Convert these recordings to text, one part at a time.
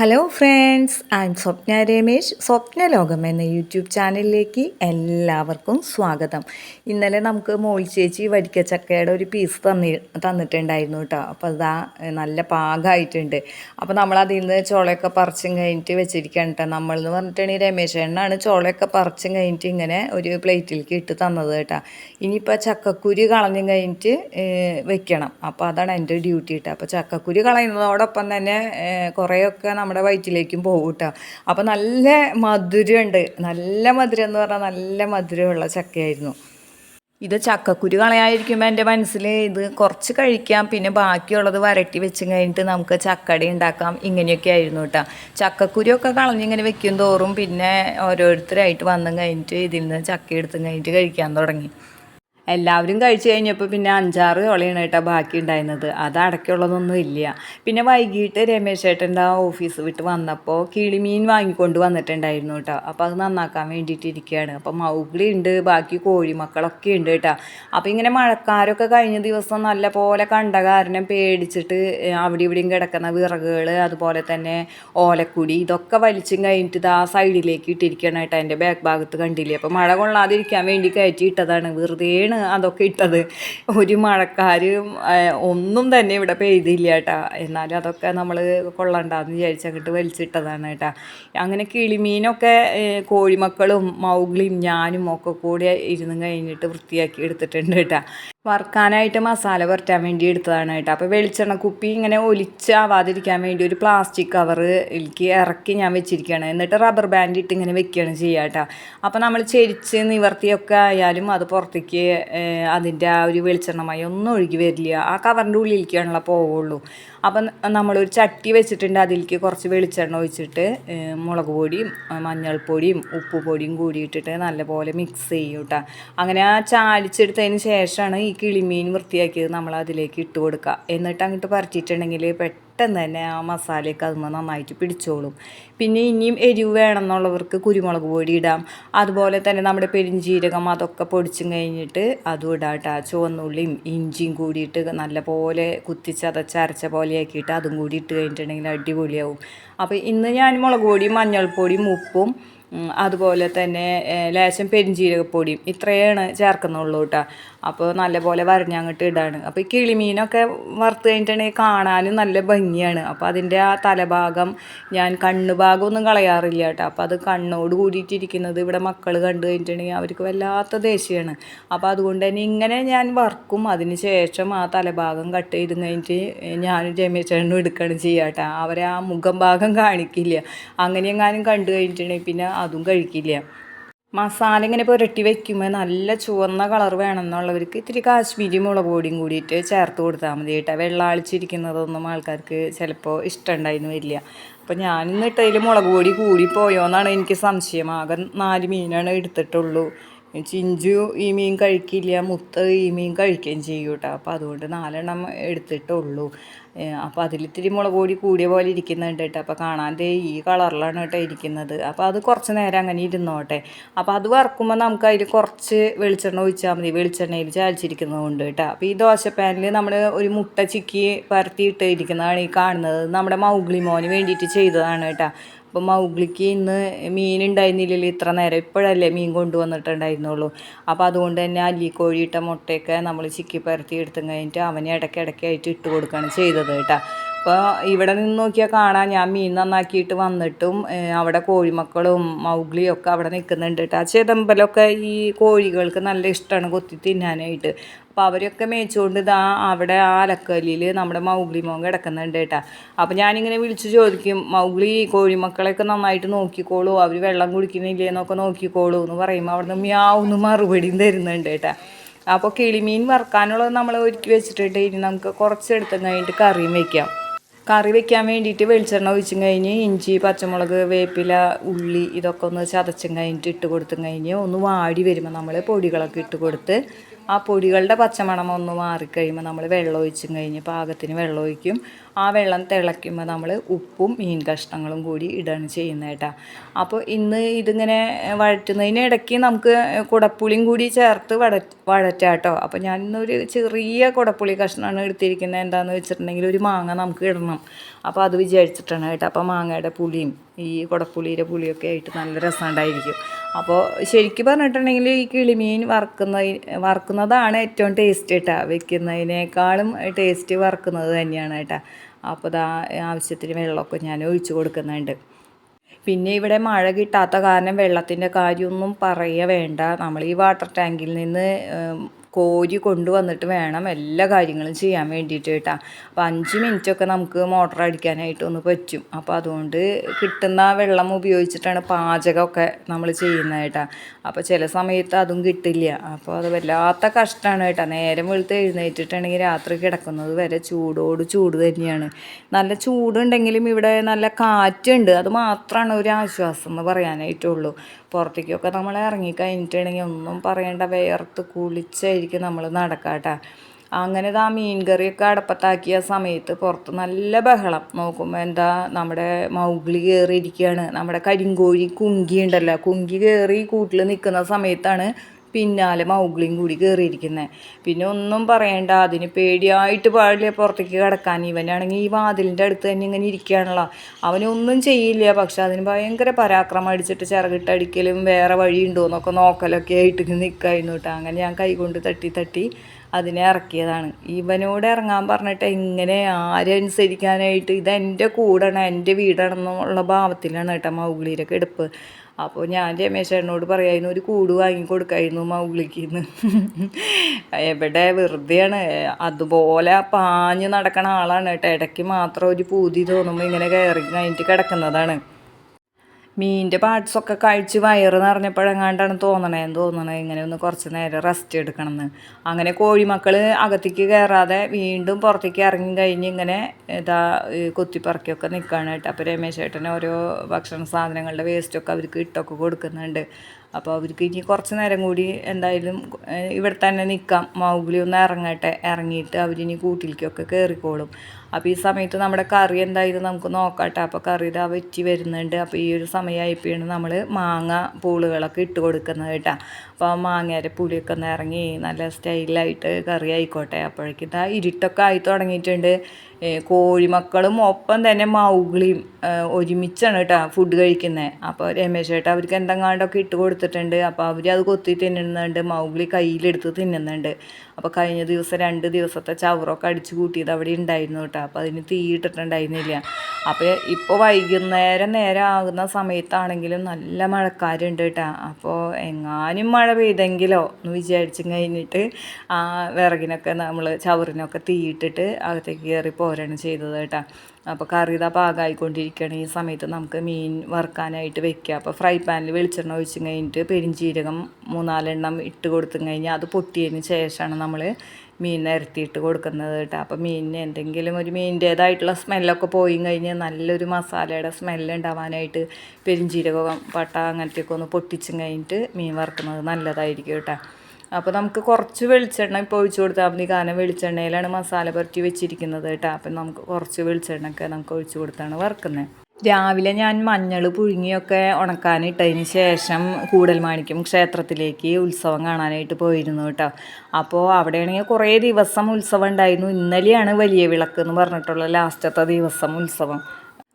Hello friends I'm Swapna Ramesh Swapna Lokam എന്ന YouTube ചാനലിലേക്ക് എല്ലാവർക്കും സ്വാഗതം. ഇന്നലെ നമുക്ക് മോൾ ചേച്ചി വരിക്കച്ചക്കയുടെ ഒരു പീസ് തന്നി തന്നിട്ടുണ്ടായിരുന്നു കേട്ടോ. അപ്പോൾ അതാ നല്ല പാകമായിട്ടുണ്ട് അപ്പോൾ നമ്മൾ അതിൽ നിന്ന് ചോളയൊക്കെ പറിച്ചും കഴിഞ്ഞിട്ട് വെച്ചിരിക്കുകയാണ് കേട്ടോ. നമ്മളെന്ന് പറഞ്ഞിട്ടുണ്ടെങ്കിൽ രമേശ് എണ്ണാണ് ചോളയൊക്കെ പറിച്ചും കഴിഞ്ഞിട്ട് ഇങ്ങനെ ഒരു പ്ലേറ്റിലേക്ക് ഇട്ട് തന്നത് കേട്ടോ. ഇനിയിപ്പോൾ ചക്കക്കുരു കളഞ്ഞും കഴിഞ്ഞിട്ട് വെക്കണം. അപ്പോൾ അതാണ് എന്റെ ഡ്യൂട്ടി കേട്ടോ. അപ്പോൾ ചക്കക്കുരി കളയുന്നതോടൊപ്പം തന്നെ കുറേയൊക്കെ കുറേയൊക്കെ നമ്മുടെ വയറ്റിലേക്കും പോകും കേട്ടോ അപ്പോൾ നല്ല മധുരമുണ്ട്. നല്ല മധുരം എന്ന് പറഞ്ഞാൽ നല്ല മധുരമുള്ള ചക്കയായിരുന്നു. ഇത് ചക്കക്കുരു കളയാതിരിക്കുമ്പോൾ എന്റെ മനസ്സിൽ ഇത് കുറച്ച് കഴിക്കാം പിന്നെ ബാക്കിയുള്ളത് വരട്ടി വെച്ച് കഴിഞ്ഞിട്ട് നമുക്ക് ചക്കടി ഉണ്ടാക്കാം. ഇങ്ങനെയൊക്കെ ആയിരുന്നു കേട്ടോ. ചക്കക്കുരുവൊക്കെ കളഞ്ഞിങ്ങനെ വെക്കും തോറും പിന്നെ ഓരോരുത്തരായിട്ട് വന്നും കഴിഞ്ഞിട്ട് ഇതിൽ നിന്ന് ചക്ക എടുത്തും കഴിഞ്ഞിട്ട് കഴിക്കാൻ തുടങ്ങി. എല്ലാവരും കഴിച്ചു കഴിഞ്ഞപ്പോൾ പിന്നെ അഞ്ചാറ് ചോളയാണ് കേട്ടോ ബാക്കി ഉണ്ടായിരുന്നത്. അത് അടക്കമുള്ളതൊന്നും ഇല്ല. പിന്നെ വൈകിട്ട് രമേശ് ചേട്ടന്റെ ആ ഓഫീസ് വിട്ട് വന്നപ്പോൾ കിളിമീൻ വാങ്ങിക്കൊണ്ട് വന്നിട്ടുണ്ടായിരുന്നു കേട്ടോ. അപ്പോൾ അത് നന്നാക്കാൻ വേണ്ടിയിട്ട് ഇരിക്കുകയാണ്. അപ്പോൾ മൗഗ്ലി ഉണ്ട് ബാക്കി കോഴിമക്കളൊക്കെ ഉണ്ട് കേട്ടോ. അപ്പോൾ ഇങ്ങനെ മഴക്കാരൊക്കെ കഴിഞ്ഞ ദിവസം നല്ല പോലെ കണ്ട കാരണം പേടിച്ചിട്ട് അവിടെ ഇവിടെയും കിടക്കുന്ന വിറകുകൾ അതുപോലെ തന്നെ ഓലക്കുടി ഇതൊക്കെ വലിച്ചും കഴിഞ്ഞിട്ട് ആ സൈഡിലേക്ക് ഇട്ടിരിക്കണം കേട്ടോ. എന്റെ ബാക്ക് ഭാഗത്ത് കണ്ടില്ലേ? അപ്പോൾ മഴ കൊള്ളാതിരിക്കാൻ വേണ്ടി കയറ്റി ഇട്ടതാണ്. വെറുതെയാണ് അതൊക്കെ ഇട്ടത്. ഒരു മഴക്കാരും ഒന്നും തന്നെ ഇവിടെ പെയ്തില്ല കേട്ടോ. എന്നാലും അതൊക്കെ നമ്മൾ കൊള്ളണ്ടാന്ന് വിചാരിച്ച് അങ്ങോട്ട് വലിച്ചിട്ടതാണ് കേട്ടോ. അങ്ങനെ കിളിമീനൊക്കെ കോഴിമക്കളും മൗഗ്ലിയും ഞാനും ഒക്കെ കൂടി ഇരുന്ന് കഴിഞ്ഞിട്ട് വൃത്തിയാക്കി എടുത്തിട്ടുണ്ട് കേട്ടോ. വറുക്കാനായിട്ട് മസാല പുരട്ടാൻ വേണ്ടി എടുത്തതാണ് കേട്ടോ. അപ്പോൾ വെളിച്ചെണ്ണ കുപ്പി ഇങ്ങനെ ഒലിച്ചാവാതിരിക്കാൻ വേണ്ടി ഒരു പ്ലാസ്റ്റിക് കവറ് എനിക്ക് ഇറക്കി ഞാൻ വെച്ചിരിക്കുകയാണ്. എന്നിട്ട് റബ്ബർ ബാൻഡ് ഇട്ട് ഇങ്ങനെ വെക്കുകയാണ് ചെയ്യുക കേട്ടോ. അപ്പോൾ നമ്മൾ ചെരിച്ച് നിവർത്തിയൊക്കെ ആയാലും അത് പുറത്തേക്ക് അതിന്റെ ആ ഒരു വെളിച്ചെണ്ണമായി ഒന്നും ഒഴുകി വരില്ല. ആ കവറിന്റെ ഉള്ളിലേക്കാണല്ലോ പോവുള്ളൂ. അപ്പം നമ്മളൊരു ചട്ടി വെച്ചിട്ടുണ്ട്. അതിലേക്ക് കുറച്ച് വെളിച്ചെണ്ണ ഒഴിച്ചിട്ട് മുളക് പൊടിയും മഞ്ഞൾപ്പൊടിയും ഉപ്പ് പൊടിയും കൂടി ഇട്ടിട്ട് നല്ലപോലെ മിക്സ് ചെയ്യും കേട്ടോ. അങ്ങനെ ആ ചാലിച്ചെടുത്തതിന് ശേഷമാണ് ഈ കിളിമീൻ വൃത്തിയാക്കിയത് നമ്മൾ അതിലേക്ക് ഇട്ട് കൊടുക്കുക. എന്നിട്ട് അങ്ങോട്ട് പറിച്ചിട്ടുണ്ടെങ്കിൽ പെട്ടെന്ന് തന്നെ ആ മസാലയൊക്കെ അതുമ്പോൾ നന്നായിട്ട് പിടിച്ചോളും. പിന്നെ ഇനിയും എരിവ് വേണമെന്നുള്ളവർക്ക് കുരുമുളക് പൊടി ഇടാം. അതുപോലെ തന്നെ നമ്മുടെ പെരിഞ്ജീരകം അതൊക്കെ പൊടിച്ചും കഴിഞ്ഞിട്ട് അതും ഇടാം കേട്ടോ ചുവന്നുള്ളിയും ഇഞ്ചിയും കൂടിയിട്ട് നല്ലപോലെ കുത്തിച്ചതച്ച് അരച്ച പോലെയാക്കിയിട്ട് അതും കൂടി ഇട്ട് കഴിഞ്ഞിട്ടുണ്ടെങ്കിൽ അടിപൊളിയാവും. അപ്പോൾ ഇന്ന് ഞാൻ മുളക് പൊടിയും മഞ്ഞൾപ്പൊടിയും ഉപ്പും അതുപോലെ തന്നെ ലേശം പെരിഞ്ചീരകപ്പൊടിയും ഇത്രയാണ് ചേർക്കുന്നുള്ളൂ കേട്ടോ. അപ്പോൾ നല്ലപോലെ വരഞ്ഞങ്ങോട്ട് ഇടാണ്. അപ്പോൾ ഈ കിളിമീനൊക്കെ വറുത്ത് കഴിഞ്ഞിട്ടുണ്ടെങ്കിൽ കാണാനും നല്ല ഭംഗിയാണ്. അപ്പോൾ അതിന്റെ ആ തലഭാഗം ഞാൻ കണ്ണ് ഭാഗം ഒന്നും കളയാറില്ല കേട്ടോ. അപ്പോൾ അത് കണ്ണോട് കൂടിയിട്ടിരിക്കുന്നത് ഇവിടെ മക്കൾ കണ്ടു കഴിഞ്ഞിട്ടുണ്ടെങ്കിൽ അവർക്ക് വല്ലാത്ത ദേഷ്യമാണ് അപ്പോൾ അതുകൊണ്ട് തന്നെ ഇങ്ങനെ ഞാൻ വറുക്കും. അതിന് ശേഷം ആ തലഭാഗം കട്ട് ചെയ്ത് കഴിഞ്ഞിട്ട് ഞാനും രമേശനും എടുക്കുകയാണ് ചെയ്യുക കേട്ടോ. അവരെ ആ മുഖം ഭാഗം കാണിക്കില്ല. അങ്ങനെ എങ്ങാനും കണ്ടു കഴിഞ്ഞിട്ടുണ്ടെങ്കിൽ പിന്നെ അതും കഴിക്കില്ല. മസാല ഇങ്ങനെ പുരട്ടി വെക്കുമ്പോൾ നല്ല ചുവന്ന കളർ വേണമെന്നുള്ളവർക്ക് ഇത്തിരി കാശ്മീരി മുളക് പൊടിയും കൂടിയിട്ട് ചേർത്ത് കൊടുത്താൽ മതി കേട്ടോ. വെള്ളാളിച്ചിരിക്കുന്നതൊന്നും ആൾക്കാർക്ക് ചിലപ്പോൾ ഇഷ്ടമുണ്ടായിരുന്നു വരില്ല. അപ്പോൾ ഞാനിന്ന് ഇട്ടതിൽ മുളക് പൊടി കൂടിപ്പോയോ എന്നാണ് എനിക്ക് സംശയം. ആകെ നാല് മീനാണ് എടുത്തിട്ടുള്ളൂ. ചിഞ്ചു ഈ മീൻ കഴിക്കില്ല മുത്ത് ഈ മീൻ കഴിക്കുകയും ചെയ്യും കേട്ടോ. അപ്പോൾ അതുകൊണ്ട് നാലെണ്ണം എടുത്തിട്ടുള്ളൂ. അപ്പോൾ അതിലിത്തിരി മുളക് പൊടി കൂടിയ പോലെ ഇരിക്കുന്നുണ്ട് കേട്ടോ. അപ്പോൾ കാണാൻ ദേ ഈ കളറിലാണ് കേട്ടോ ഇരിക്കുന്നത്. അപ്പോൾ അത് കുറച്ച് നേരം അങ്ങനെ ഇരുന്നോട്ടെ. അപ്പോൾ അത് വറക്കുമ്പോൾ നമുക്ക് അതിൽ കുറച്ച് വെളിച്ചെണ്ണ ഒഴിച്ചാൽ മതി. വെളിച്ചെണ്ണയിൽ ചാലിച്ചിരിക്കുന്നതുകൊണ്ട് കേട്ടോ. അപ്പോൾ ഈ ദോശപ്പാനിൽ നമ്മൾ ഒരു മുട്ട ചിക്കി പരത്തിയിട്ട് ഇരിക്കുന്നതാണ് ഈ കാണുന്നത്. നമ്മുടെ മൗഗ്ലി മോന് വേണ്ടിയിട്ട് ചെയ്തതാണ് കേട്ടോ. അപ്പോൾ മൗഗ്ലിക്ക് ഇന്ന് മീൻ ഇത്ര നേരം. ഇപ്പോഴല്ലേ മീൻ കൊണ്ടുവന്നിട്ടുണ്ടായിരുന്നുള്ളൂ. അപ്പോൾ അതുകൊണ്ട് തന്നെ അല്ലിക്കോഴിയിട്ട മുട്ടയൊക്കെ നമ്മൾ ചിക്കി പരത്തി എടുത്തു കഴിഞ്ഞിട്ട് അവന് ഇടയ്ക്കിടയ്ക്കായിട്ട് ഇട്ട് കൊടുക്കുകയാണ് ചെയ്തത് കേട്ടോ. അപ്പോൾ ഇവിടെ നിന്ന് നോക്കിയാൽ കാണാം ഞാൻ മീൻ നന്നാക്കിയിട്ട് വന്നിട്ടും അവിടെ കോഴിമക്കളും മൗഗ്ലിയും ഒക്കെ അവിടെ നിൽക്കുന്നുണ്ട് കേട്ടോ. ചെതമ്പലൊക്കെ ഈ കോഴികൾക്ക് നല്ല ഇഷ്ടമാണ് കൊത്തി തിന്നാനായിട്ട്. അപ്പോൾ അവരൊക്കെ മേച്ചുകൊണ്ട് ഇതാ അവിടെ ആ അലക്കല്ലിൽ നമ്മുടെ മൗഗ്ലി മോൻ കിടക്കുന്നുണ്ട് കേട്ടോ. അപ്പോൾ ഞാനിങ്ങനെ വിളിച്ച് ചോദിക്കും മൗഗ്ലി കോഴിമക്കളെയൊക്കെ നന്നായിട്ട് നോക്കിക്കോളൂ അവർ വെള്ളം കുടിക്കുന്നില്ലേ എന്നൊക്കെ നോക്കിക്കോളൂ എന്ന് പറയുമ്പോൾ അവിടുന്ന് മ്യാവുന്ന് മറുപടിയും തരുന്നുണ്ട് കേട്ടോ. അപ്പോൾ കിളിമീൻ വറുക്കാനുള്ളത് നമ്മൾ ഒരുക്കി വെച്ചിട്ടുണ്ട്. ഇനി നമുക്ക് കുറച്ചെടുത്ത് കഴിഞ്ഞിട്ട് കറിയും വെക്കാം. കറി വെക്കാൻ വേണ്ടിയിട്ട് വെളിച്ചെണ്ണ ഒഴിച്ചും കഴിഞ്ഞ് ഇഞ്ചി പച്ചമുളക് വേപ്പില ഉള്ളി ഇതൊക്കെ ഒന്ന് ചതച്ചും കഴിഞ്ഞിട്ട് ഇട്ട് കൊടുത്തും കഴിഞ്ഞ് ഒന്ന് വാടി വരുമ്പോൾ നമ്മൾ പൊടികളൊക്കെ ഇട്ട് കൊടുത്ത് ആ പൊടികളുടെ പച്ചമണം ഒന്ന് മാറിക്കഴിയുമ്പോൾ നമ്മൾ വെള്ളം ഒഴിച്ചും കഴിഞ്ഞ് പാകത്തിന് വെള്ളം ഒഴിക്കും ആ വെള്ളം തിളയ്ക്കുമ്പോൾ നമ്മൾ ഉപ്പും മീൻ കഷ്ണങ്ങളും കൂടി ഇടാണ് ചെയ്യുന്നത് കേട്ടോ. അപ്പോൾ ഇന്ന് ഇതിങ്ങനെ വഴറ്റുന്നതിന് ഇടയ്ക്ക് നമുക്ക് കുടപ്പുളിയും കൂടി ചേർത്ത് വഴ വഴറ്റാം കേട്ടോ. അപ്പോൾ ഞാൻ ഇന്നൊരു ചെറിയ കുടപ്പുളി കഷ്ണമാണ് എടുത്തിരിക്കുന്നത്. എന്താണെന്ന് വെച്ചിട്ടുണ്ടെങ്കിൽ ഒരു മാങ്ങ നമുക്ക് ഇടണം. അപ്പോൾ അത് വിചാരിച്ചിട്ടാണ് കേട്ടോ. അപ്പോൾ മാങ്ങയുടെ പുളിയും ഈ കുടപ്പുളിയുടെ പുളിയൊക്കെ ആയിട്ട് നല്ല രസമുണ്ടായിരിക്കും അപ്പോൾ ശരിക്കും പറഞ്ഞിട്ടുണ്ടെങ്കിൽ ഈ കിളിമീൻ വറുക്കുന്ന വറുക്കുന്നതാണ് ഏറ്റവും ടേസ്റ്റ് കേട്ടോ. വെക്കുന്നതിനേക്കാളും ടേസ്റ്റ് വറുക്കുന്നത് തന്നെയാണ് കേട്ടോ. അപ്പോൾ ഇതാ ആവശ്യത്തിന് വെള്ളമൊക്കെ ഞാൻ ഒഴിച്ചു കൊടുക്കുന്നുണ്ട്. പിന്നെ ഇവിടെ മഴ കിട്ടാത്ത കാരണം വെള്ളത്തിന്റെ കാര്യമൊന്നും പറയുക വേണ്ട. നമ്മൾ ഈ വാട്ടർ ടാങ്കിൽ നിന്ന് കോരി കൊണ്ടുവന്നിട്ട് വേണം എല്ലാ കാര്യങ്ങളും ചെയ്യാൻ വേണ്ടിയിട്ട് കേട്ടോ. അപ്പോൾ അഞ്ച് മിനിറ്റൊക്കെ നമുക്ക് മോട്ടർ അടിക്കാനായിട്ട് ഒന്ന് പറ്റും. അപ്പോൾ അതുകൊണ്ട് കിട്ടുന്ന വെള്ളം ഉപയോഗിച്ചിട്ടാണ് പാചകമൊക്കെ നമ്മൾ ചെയ്യുന്നത് കേട്ടോ. അപ്പോൾ ചില സമയത്ത് അതും കിട്ടില്ല. അപ്പോൾ അത് വല്ലാത്ത കഷ്ടമാണ് കേട്ടോ. നേരം വെളുത്ത് എഴുന്നേറ്റിട്ടുണ്ടെങ്കിൽ രാത്രി കിടക്കുന്നത് വരെ ചൂടോട് ചൂട് തന്നെയാണ്. നല്ല ചൂടുണ്ടെങ്കിലും ഇവിടെ നല്ല കാറ്റുണ്ട്. അത് മാത്രമാണ് ഒരു ആശ്വാസം എന്ന് പറയാനായിട്ടുള്ളൂ. പുറത്തേക്കൊക്കെ നമ്മൾ ഇറങ്ങി കഴിഞ്ഞിട്ടുണ്ടെങ്കിൽ ഒന്നും പറയേണ്ട വേർത്ത് കുളിച്ചായിരിക്കും നമ്മൾ നടക്കാട്ടാ. അങ്ങനെ ആ മീൻ കറിയൊക്കെ അടപ്പത്താക്കിയ സമയത്ത് പുറത്ത് നല്ല ബഹളം. നോക്കുമ്പോൾ എന്താ നമ്മുടെ മൗഗ്ലി കയറിയിരിക്കുകയാണ് നമ്മുടെ കരിങ്കോഴി കുങ്കി ഉണ്ടല്ലോ കുങ്കി കയറി കൂട്ടിൽ നിൽക്കുന്ന സമയത്താണ് പിന്നാലെ മൗഗ്ലിയും കൂടി കയറിയിരിക്കുന്നത് പിന്നെ ഒന്നും പറയണ്ട അതിന് പേടിയായിട്ട് പാടില്ല പുറത്തേക്ക് കിടക്കാൻ? ഇവനാണെങ്കിൽ ഈ വാതിലിന്റെ അടുത്ത് തന്നെ ഇങ്ങനെ ഇരിക്കുകയാണല്ലോ. അവനൊന്നും ചെയ്യില്ല പക്ഷെ അതിന് ഭയങ്കര പരാക്രമം അടിച്ചിട്ട് ചിറകിട്ടടിക്കലും വേറെ വഴിയുണ്ടോ എന്നൊക്കെ നോക്കലൊക്കെ ആയിട്ട് നിൽക്കായിരുന്നു കേട്ടോ. അങ്ങനെ ഞാൻ കൈകൊണ്ട് തട്ടി തട്ടി അതിനെ ഇറക്കിയതാണ്. ഇവനോട് ഇറങ്ങാൻ പറഞ്ഞിട്ട് എങ്ങനെ ആരെ അനുസരിക്കാനായിട്ട് ഇതെന്റെ കൂടാണ് എന്റെ വീടാണെന്നുള്ള ഭാവത്തിലാണ് കേട്ടോ മൗഗ്ലിയുടെ കിടപ്പ്. അപ്പോൾ ഞാൻ രമേശേട്ടനോട് പറയായിരുന്നു ഒരു കൂട് വാങ്ങിക്കൊടുക്കായിരുന്നു മൗഗ്ലിക്ക് എന്ന് എവിടെ വെറുതെയാണ്. അതുപോലെ പാഞ്ഞ് നടക്കണ ആളാണ് കേട്ടോ. ഇടയ്ക്ക് മാത്രം ഒരു പൂതി തോന്നുമ്പോൾ ഇങ്ങനെ കയറി കഴിഞ്ഞിട്ട് കിടക്കുന്നതാണ്. മീനിന്റെ പാർട്സൊക്കെ കഴിച്ച് വയറ് നിറഞ്ഞപ്പോഴെങ്ങാണ്ടാണ് തോന്നണേന്ന് തോന്നണേ ഇങ്ങനെ ഒന്ന് കുറച്ച് നേരം റെസ്റ്റ് എടുക്കണമെന്ന് അങ്ങനെ കോഴിമക്കൾ അകത്തേക്ക് കയറാതെ വീണ്ടും പുറത്തേക്ക് ഇറങ്ങി കഴിഞ്ഞ് ഇങ്ങനെ ഇതാ കൊത്തിപ്പറക്കിയൊക്കെ നിൽക്കുകയാണ് കേട്ടോ. അപ്പോൾ രമേശ് ചേട്ടൻ ഓരോ ഭക്ഷണ സാധനങ്ങളുടെ വേസ്റ്റൊക്കെ അവർക്ക് ഇട്ടൊക്കെ കൊടുക്കുന്നുണ്ട്. അപ്പോൾ അവർക്ക് ഇനി കുറച്ച് നേരം കൂടി എന്തായാലും ഇവിടെ തന്നെ നിൽക്കാം. മൗഗ്ലി ഒന്ന് ഇറങ്ങട്ടെ. ഇറങ്ങിയിട്ട് അവരിനി കൂട്ടിലേക്കൊക്കെ കയറിക്കോളും. അപ്പോൾ ഈ സമയത്ത് നമ്മുടെ കറി എന്തായാലും നമുക്ക് നോക്കാട്ടെ. അപ്പോൾ കറി ഇതാ വെറ്റി വരുന്നുണ്ട്. അപ്പോൾ ഈ ഒരു സമയമായപ്പോഴാണ് നമ്മൾ മാങ്ങ പൂളുകളൊക്കെ ഇട്ട് കൊടുക്കുന്നത് കേട്ടോ. അപ്പോൾ മാങ്ങയുടെ പുളിയൊക്കെ ഒന്ന് ഇറങ്ങി നല്ല സ്റ്റൈലായിട്ട് കറി ആയിക്കോട്ടെ. അപ്പോഴേക്കും ഇതാ ഇരുട്ടൊക്കെ ആയി തുടങ്ങിയിട്ടുണ്ട്. കോഴിമക്കളും ഒപ്പം തന്നെ മൗഗ്ലിയും ഒരുമിച്ചാണ് കേട്ടോ ഫുഡ് കഴിക്കുന്നത്. അപ്പോൾ രമേശ് ചേട്ടാ അവർക്ക് എന്തെങ്ങാണ്ടൊക്കെ ഇട്ട് കൊടുത്തിട്ടുണ്ട്. അപ്പോൾ അവർ അത് കൊത്തി തിന്നുന്നുണ്ട്. മൗഗ്ലി കയ്യിലെടുത്ത് തിന്നുന്നുണ്ട്. അപ്പോൾ കഴിഞ്ഞ ദിവസം രണ്ട് ദിവസത്തെ ചവറൊക്കെ അടിച്ചു കൂട്ടിയത് അവിടെ ഉണ്ടായിരുന്നു കേട്ടോ. അപ്പോൾ അതിന് തീ ഇട്ടിട്ടുണ്ടായിരുന്നില്ല. അപ്പോൾ ഇപ്പോൾ വൈകുന്നേരം നേരം ആകുന്ന സമയത്താണെങ്കിലും നല്ല മഴക്കാരുണ്ട് കേട്ടോ. അപ്പോൾ എങ്ങാനും മഴ പെയ്തെങ്കിലോ എന്ന് വിചാരിച്ചു കഴിഞ്ഞിട്ട് ആ വിറകിനൊക്കെ നമ്മൾ ചവറിനൊക്കെ തീയിട്ടിട്ട് അകത്തേക്ക് കയറി പോരാണ് ചെയ്തത് കേട്ടോ. അപ്പോൾ കറി ഇതാ പാകമായിക്കൊണ്ടിരിക്കുകയാണ് ഈ സമയത്ത് നമുക്ക് മീൻ വറുക്കാനായിട്ട് വെക്കുക അപ്പോൾ ഫ്രൈ പാനിൽ വെളിച്ചെണ്ണ ഒഴിച്ചു കഴിഞ്ഞിട്ട് പെരിഞ്ചീരകം മൂന്നാലെണ്ണം ഇട്ട് കൊടുത്തു കഴിഞ്ഞാൽ അത് പൊട്ടിയതിന് ശേഷമാണ് നമ്മൾ മീൻ നിരത്തിയിട്ട് കൊടുക്കുന്നത് കേട്ടോ. അപ്പോൾ മീനിന് എന്തെങ്കിലും ഒരു മീനിന്റേതായിട്ടുള്ള സ്മെല്ലൊക്കെ പോയി കഴിഞ്ഞാൽ നല്ലൊരു മസാലയുടെ സ്മെല്ല് ഉണ്ടാവാനായിട്ട് പെരിഞ്ചീരകം പട്ട അങ്ങനത്തെയൊക്കെ ഒന്ന് പൊട്ടിച്ചും കഴിഞ്ഞിട്ട് മീൻ വറുക്കുന്നത് നല്ലതായിരിക്കും കേട്ടോ. അപ്പോൾ നമുക്ക് കുറച്ച് വെളിച്ചെണ്ണ ഇപ്പോൾ ഒഴിച്ചു കൊടുത്താൽ മതി. കാരണം വെളിച്ചെണ്ണയിലാണ് മസാല പുരട്ടി വെച്ചിരിക്കുന്നത് കേട്ടോ. അപ്പം നമുക്ക് കുറച്ച് വെളിച്ചെണ്ണയൊക്കെ നമുക്ക് ഒഴിച്ചു കൊടുത്താണ് വറുക്കുന്നത് രാവിലെ ഞാൻ മഞ്ഞൾ പുഴുങ്ങിയൊക്കെ ഉണക്കാനിട്ടതിന് ശേഷം കൂടൽമാണിക്യം ക്ഷേത്രത്തിലേക്ക് ഉത്സവം കാണാനായിട്ട് പോയിരുന്നു കേട്ടോ. അപ്പോൾ അവിടെയാണെങ്കിൽ കുറേ ദിവസം ഉത്സവം ഉണ്ടായിരുന്നു. ഇന്നലെയാണ് വലിയ വിളക്ക് എന്ന് പറഞ്ഞിട്ടുള്ള ലാസ്റ്റത്തെ ദിവസം ഉത്സവം.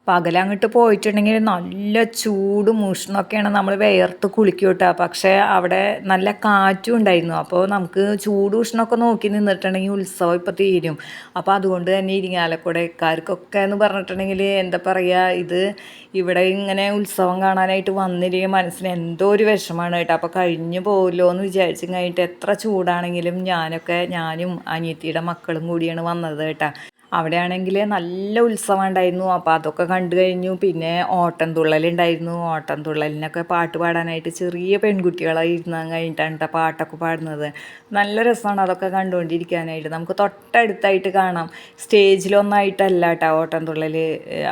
പകലങ്ങോട്ട് പോയിട്ടുണ്ടെങ്കിൽ നല്ല ചൂടും ഉഷ്ണമൊക്കെയാണ് നമ്മൾ വിയർത്ത് കുളിക്കും കേട്ടോ. പക്ഷേ അവിടെ നല്ല കാറ്റും ഉണ്ടായിരുന്നു. അപ്പോൾ നമുക്ക് ചൂട് ഉഷ്ണമൊക്കെ നോക്കി നിന്നിട്ടുണ്ടെങ്കിൽ ഉത്സവം ഇപ്പോൾ തീരും. അപ്പോൾ അതുകൊണ്ട് തന്നെ ഇരിങ്ങാലക്കുടക്കാർക്കൊക്കെ എന്ന് പറഞ്ഞിട്ടുണ്ടെങ്കിൽ എന്താ പറയുക ഇത് ഇവിടെ ഇങ്ങനെ ഉത്സവം കാണാനായിട്ട് വന്നില്ലെങ്കിൽ മനസ്സിന് എന്തോ ഒരു വിഷമാണ് കേട്ടോ. അപ്പോൾ കഴിഞ്ഞു പോകുമല്ലോ എന്ന് വിചാരിച്ചു കഴിഞ്ഞിട്ട് എത്ര ചൂടാണെങ്കിലും ഞാനൊക്കെ ഞാനും അനിയത്തിയുടെ മക്കളും കൂടിയാണ് വന്നത് കേട്ടോ. അവിടെയാണെങ്കിൽ നല്ല ഉത്സവം ഉണ്ടായിരുന്നു അപ്പോൾ അതൊക്കെ കണ്ടു കഴിഞ്ഞു. പിന്നെ ഓട്ടം തുള്ളലുണ്ടായിരുന്നു. ഓട്ടം തുള്ളലിനൊക്കെ പാട്ട് പാടാനായിട്ട് ചെറിയ പെൺകുട്ടികളായി ഇരുന്നാൻ കഴിഞ്ഞിട്ടാണ് പാട്ടൊക്കെ പാടുന്നത്. നല്ല രസമാണ് അതൊക്കെ കണ്ടുകൊണ്ടിരിക്കാനായിട്ട്. നമുക്ക് തൊട്ടടുത്തായിട്ട് കാണാം. സ്റ്റേജിലൊന്നായിട്ടല്ല കേട്ടോ ഓട്ടം തുള്ളൽ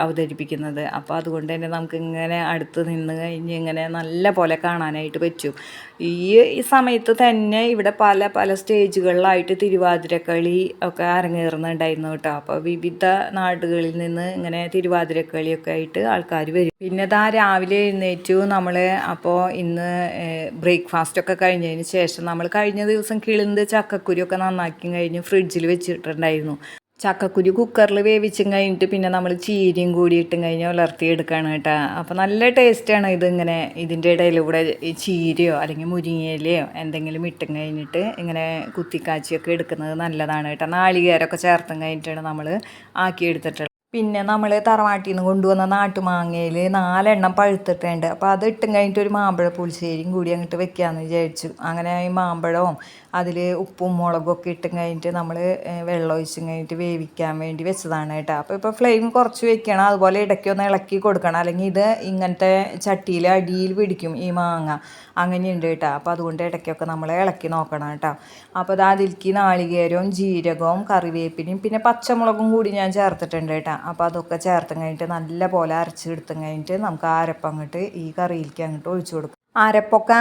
അവതരിപ്പിക്കുന്നത്. അപ്പോൾ അതുകൊണ്ട് തന്നെ നമുക്ക് ഇങ്ങനെ അടുത്ത് നിന്ന് കഴിഞ്ഞ് ഇങ്ങനെ നല്ല പോലെ കാണാനായിട്ട് പറ്റും. ഈ സമയത്ത് തന്നെ ഇവിടെ പല പല സ്റ്റേജുകളിലായിട്ട് തിരുവാതിരക്കളി ഒക്കെ അരങ്ങേറുന്നുണ്ടായിരുന്നു കേട്ടോ അപ്പോൾ വിവിധ നാടുകളിൽ നിന്ന് ഇങ്ങനെ തിരുവാതിരക്കളിയൊക്കെ ആയിട്ട് ആൾക്കാർ വരും. പിന്നെ ഇതാ രാവിലെ എഴുന്നേറ്റു നമ്മൾ അപ്പോൾ ഇന്ന് ബ്രേക്ക്ഫാസ്റ്റ് ഒക്കെ കഴിഞ്ഞതിന് ശേഷം നമ്മൾ കഴിഞ്ഞ ദിവസം കിളിന്ത് ചക്കക്കുരിയൊക്കെ നന്നാക്കി കഴിഞ്ഞ് ഫ്രിഡ്ജിൽ വെച്ചിട്ടുണ്ടായിരുന്നു. ചക്കക്കുരു കുക്കറിൽ വേവിച്ചും കഴിഞ്ഞിട്ട് പിന്നെ നമ്മൾ ചീരയും കൂടി ഇട്ടും കഴിഞ്ഞ് ഉലർത്തി എടുക്കുകയാണ് കേട്ടോ. അപ്പോൾ നല്ല ടേസ്റ്റാണ് ഇതിങ്ങനെ ഇതിന്റെ ഇടയിലൂടെ ഈ ചീരയോ അല്ലെങ്കിൽ മുരിങ്ങയിലയോ എന്തെങ്കിലും ഇട്ടും കഴിഞ്ഞിട്ട് ഇങ്ങനെ കുത്തിക്കാച്ചിയൊക്കെ എടുക്കുന്നത് നല്ലതാണ് കേട്ടോ. നാളികേരമൊക്കെ ചേർത്തും കഴിഞ്ഞിട്ടാണ് നമ്മൾ ആക്കിയെടുത്തിട്ടുള്ളത്. പിന്നെ നമ്മൾ തറവാട്ടിൽ നിന്ന് കൊണ്ടുവന്ന നാട്ടുമാങ്ങയിൽ നാലെണ്ണം പഴുത്തിട്ടുണ്ട്. അപ്പോൾ അത് ഇട്ടും കഴിഞ്ഞിട്ട് ഒരു മാമ്പഴ പുളിശ്ശേരിയും കൂടി അങ്ങോട്ട് വെക്കാമെന്ന് വിചാരിച്ചു. അങ്ങനെ ഈ മാമ്പഴവും അതിൽ ഉപ്പും മുളകും ഒക്കെ ഇട്ടും കഴിഞ്ഞിട്ട് നമ്മൾ വെള്ളം ഒഴിച്ചും കഴിഞ്ഞിട്ട് വേവിക്കാൻ വേണ്ടി വെച്ചതാണ് കേട്ടോ. അപ്പോൾ ഇപ്പോൾ ഫ്ലെയിം കുറച്ച് വെക്കണം. അതുപോലെ ഇടയ്ക്ക് ഒന്ന് ഇളക്കി കൊടുക്കണം. അല്ലെങ്കിൽ ഇത് ഇങ്ങനത്തെ ചട്ടിയിൽ അടിയിൽ പിടിക്കും ഈ മാങ്ങ. അങ്ങനെയുണ്ട് കേട്ടോ. അപ്പോൾ അതുകൊണ്ട് ഇടയ്ക്കൊക്കെ നമ്മൾ ഇളക്കി നോക്കണം കേട്ടോ. അപ്പോൾ അത് അതിലേക്ക് നാളികേരവും ജീരകവും കറിവേപ്പിനും പിന്നെ പച്ചമുളകും കൂടി ഞാൻ ചേർത്തിട്ടുണ്ട് കേട്ടോ. അപ്പോൾ അതൊക്കെ ചേർത്തും കഴിഞ്ഞിട്ട് നല്ല പോലെ അരച്ചെടുത്തും കഴിഞ്ഞിട്ട് നമുക്ക് അരപ്പ് അങ്ങോട്ട് ഈ കറിയിലേക്ക് അങ്ങോട്ട് ഒഴിച്ചു കൊടുക്കും. അരപ്പൊക്കെ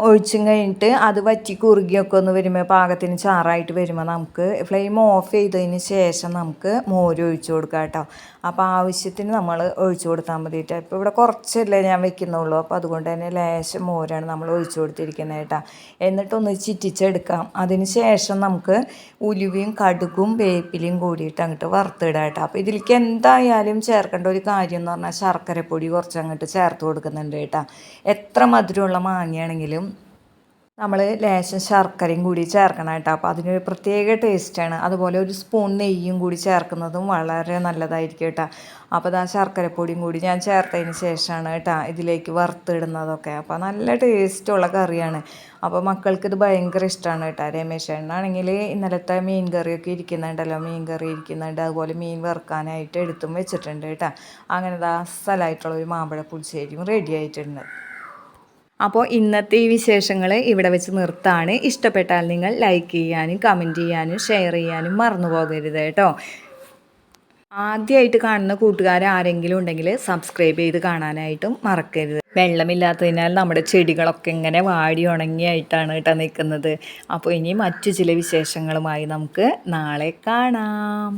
ഒഴിച്ചും കഴിഞ്ഞിട്ട് അത് വറ്റി കുറുകിയൊക്കെ ഒന്ന് വരുമ്പോൾ പാകത്തിന് ചാറായിട്ട് വരുമ്പോൾ നമുക്ക് ഫ്ലെയിം ഓഫ് ചെയ്തതിന് ശേഷം നമുക്ക് മോര് ഒഴിച്ചു കൊടുക്കാം കേട്ടോ. അപ്പോൾ ആവശ്യത്തിന് നമ്മൾ ഒഴിച്ചു കൊടുത്താൽ മതിയിട്ട് ഇപ്പോൾ ഇവിടെ കുറച്ചല്ലേ ഞാൻ വെക്കുന്നുള്ളൂ. അപ്പോൾ അതുകൊണ്ട് തന്നെ ലേശം മോരാണ് നമ്മൾ ഒഴിച്ചു കൊടുത്തിരിക്കുന്നത് കേട്ടോ. എന്നിട്ടൊന്ന് ചിറ്റിച്ചെടുക്കാം. അതിന് ശേഷം നമുക്ക് ഉലുവയും കടുകും വേപ്പിലയും കൂടിയിട്ട് അങ്ങോട്ട് വറുത്തിടാം കേട്ടോ. അപ്പോൾ ഇതിലേക്ക് എന്തായാലും ചേർക്കേണ്ട ഒരു കാര്യം എന്ന് പറഞ്ഞാൽ ശർക്കരപ്പൊടി കുറച്ച് അങ്ങോട്ട് ചേർത്ത് കൊടുക്കുന്നുണ്ട് കേട്ടോ. എത്ര മധുരമുള്ള മാങ്ങയാണെങ്കിലും നമ്മൾ ലേശം ശർക്കരയും കൂടി ചേർക്കണം കേട്ടോ. അപ്പോൾ അതിനൊരു പ്രത്യേക ടേസ്റ്റാണ് അതുപോലെ ഒരു സ്പൂൺ നെയ്യും കൂടി ചേർക്കുന്നതും വളരെ നല്ലതായിരിക്കും കേട്ടോ. അപ്പോൾ ആ ശർക്കരപ്പൊടിയും കൂടി ഞാൻ ചേർത്തതിന് ശേഷമാണ് കേട്ടോ ഇതിലേക്ക് വറുത്തിടുന്നതൊക്കെ. അപ്പോൾ നല്ല ടേസ്റ്റുള്ള കറിയാണ്. അപ്പോൾ മക്കൾക്ക് ഇത് ഭയങ്കര ഇഷ്ടമാണ് കേട്ടോ. രമേശ് എണ്ണാണെങ്കിൽ ഇന്നലത്തെ മീൻ കറിയൊക്കെ ഇരിക്കുന്നുണ്ടല്ലോ. മീൻ കറി ഇരിക്കുന്നുണ്ട്. അതുപോലെ മീൻ വറുക്കാനായിട്ട് എടുത്തും വെച്ചിട്ടുണ്ട് കേട്ടോ. അങ്ങനെ അസലായിട്ടുള്ള ഒരു മാമ്പഴ പുളിശ്ശേരിയും റെഡി ആയിട്ടുണ്ട്. അപ്പോൾ ഇന്നത്തെ ഈ വിശേഷങ്ങൾ ഇവിടെ വെച്ച് നിർത്താണ്. ഇഷ്ടപ്പെട്ടാൽ നിങ്ങൾ ലൈക്ക് ചെയ്യാനും കമന്റ് ചെയ്യാനും ഷെയർ ചെയ്യാനും മറന്നു പോകരുത് കേട്ടോ. ആദ്യമായിട്ട് കാണുന്ന കൂട്ടുകാർ ആരെങ്കിലും ഉണ്ടെങ്കിൽ സബ്സ്ക്രൈബ് ചെയ്ത് കാണാനായിട്ടും മറക്കരുത്. വെള്ളമില്ലാത്തതിനാൽ നമ്മുടെ ചെടികളൊക്കെ ഇങ്ങനെ വാടി ഉണങ്ങിയായിട്ടാണ് കേട്ടോ നിൽക്കുന്നത്. അപ്പോൾ ഇനി മറ്റു ചില വിശേഷങ്ങളുമായി നമുക്ക് നാളെ കാണാം.